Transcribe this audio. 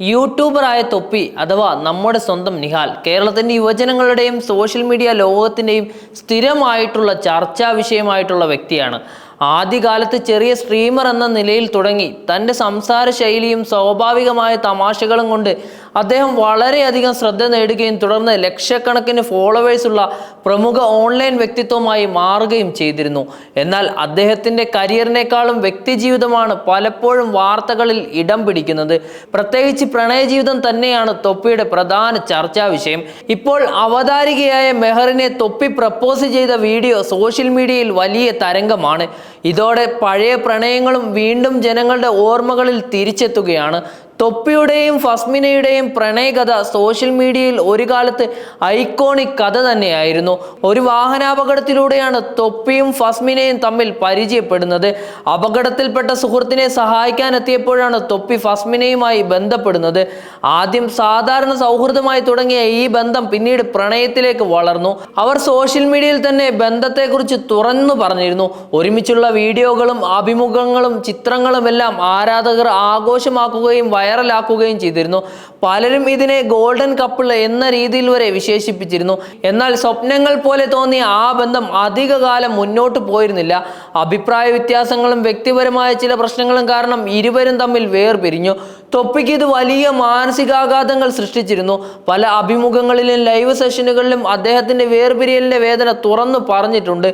യൂട്യൂബറായ തൊപ്പി അഥവാ നമ്മുടെ സ്വന്തം നിഹാൽ കേരളത്തിന്റെ യുവജനങ്ങളുടെയും സോഷ്യൽ മീഡിയ ലോകത്തിന്റെയും സ്ഥിരമായിട്ടുള്ള ചർച്ചാ വിഷയമായിട്ടുള്ള വ്യക്തിയാണ്. ആദ്യകാലത്ത് ചെറിയ സ്ട്രീമർ എന്ന നിലയിൽ തുടങ്ങി. തന്റെ സംസാര ശൈലിയും സ്വാഭാവികമായ തമാശകളും കൊണ്ട് അദ്ദേഹം വളരെയധികം ശ്രദ്ധ നേടുകയും തുടർന്ന് ലക്ഷക്കണക്കിന് ഫോളോവേഴ്സുള്ള പ്രമുഖ ഓൺലൈൻ വ്യക്തിത്വമായി മാറുകയും ചെയ്തിരുന്നു. എന്നാൽ അദ്ദേഹത്തിന്റെ കരിയറിനേക്കാളും വ്യക്തിജീവിതമാണ് പലപ്പോഴും വാർത്തകളിൽ ഇടം പിടിക്കുന്നത്. പ്രത്യേകിച്ച് പ്രണയജീവിതം തന്നെയാണ് തൊപ്പിയുടെ പ്രധാന ചർച്ചാ വിഷയം. ഇപ്പോൾ അവതാരികയായ മെഹറിനെ തൊപ്പി പ്രപ്പോസ് ചെയ്ത വീഡിയോ സോഷ്യൽ മീഡിയയിൽ വലിയ തരംഗമാണ്. ഇതോടെ പഴയ പ്രണയങ്ങളും വീണ്ടും ജനങ്ങളുടെ ഓർമ്മകളിൽ തിരിച്ചെത്തുകയാണ് തൊപ്പിയുടെയും ഫസ്മിനയുടെയും പ്രണയകഥ സോഷ്യൽ മീഡിയയിൽ ഒരു കാലത്ത് ഐക്കോണിക് കഥ തന്നെയായിരുന്നു. ഒരു വാഹനാപകടത്തിലൂടെയാണ് തൊപ്പിയും ഫസ്മിനയും തമ്മിൽ പരിചയപ്പെടുന്നത്. അപകടത്തിൽപ്പെട്ട സുഹൃത്തിനെ സഹായിക്കാൻ എത്തിയപ്പോഴാണ് തൊപ്പി ഫസ്മിനയുമായി ബന്ധപ്പെടുന്നത്. ആദ്യം സാധാരണ സൗഹൃദമായി തുടങ്ങിയ ഈ ബന്ധം പിന്നീട് പ്രണയത്തിലേക്ക് വളർന്നു. അവർ സോഷ്യൽ മീഡിയയിൽ തന്നെ ബന്ധത്തെക്കുറിച്ച് തുറന്നു പറഞ്ഞിരുന്നു. ഒരുമിച്ചുള്ള വീഡിയോകളും അഭിമുഖങ്ങളും ചിത്രങ്ങളും എല്ലാം ആരാധകർ ആഘോഷമാക്കുകയും വൈറലാക്കുകയും ചെയ്തിരുന്നു. പലരും ഇതിനെ ഗോൾഡൻ കപ്പിൾ എന്ന രീതിയിൽ വരെ വിശേഷിപ്പിച്ചിരുന്നു. എന്നാൽ സ്വപ്നങ്ങൾ പോലെ തോന്നിയ ആ ബന്ധം അധികകാലം മുന്നോട്ട് പോയിരുന്നില്ല. അഭിപ്രായ വ്യത്യാസങ്ങളും വ്യക്തിപരമായ ചില പ്രശ്നങ്ങളും കാരണം ഇരുവരും തമ്മിൽ വേർപിരിഞ്ഞു. തൊപ്പിക്ക് ഇത് വലിയ മാനസികാഘാതങ്ങൾ സൃഷ്ടിച്ചിരുന്നു. പല അഭിമുഖങ്ങളിലും ലൈവ് സെഷനുകളിലും അദ്ദേഹത്തിന്റെ വേർപിരിയലിന്റെ വേദന തുറന്നു പറഞ്ഞിട്ടുണ്ട്.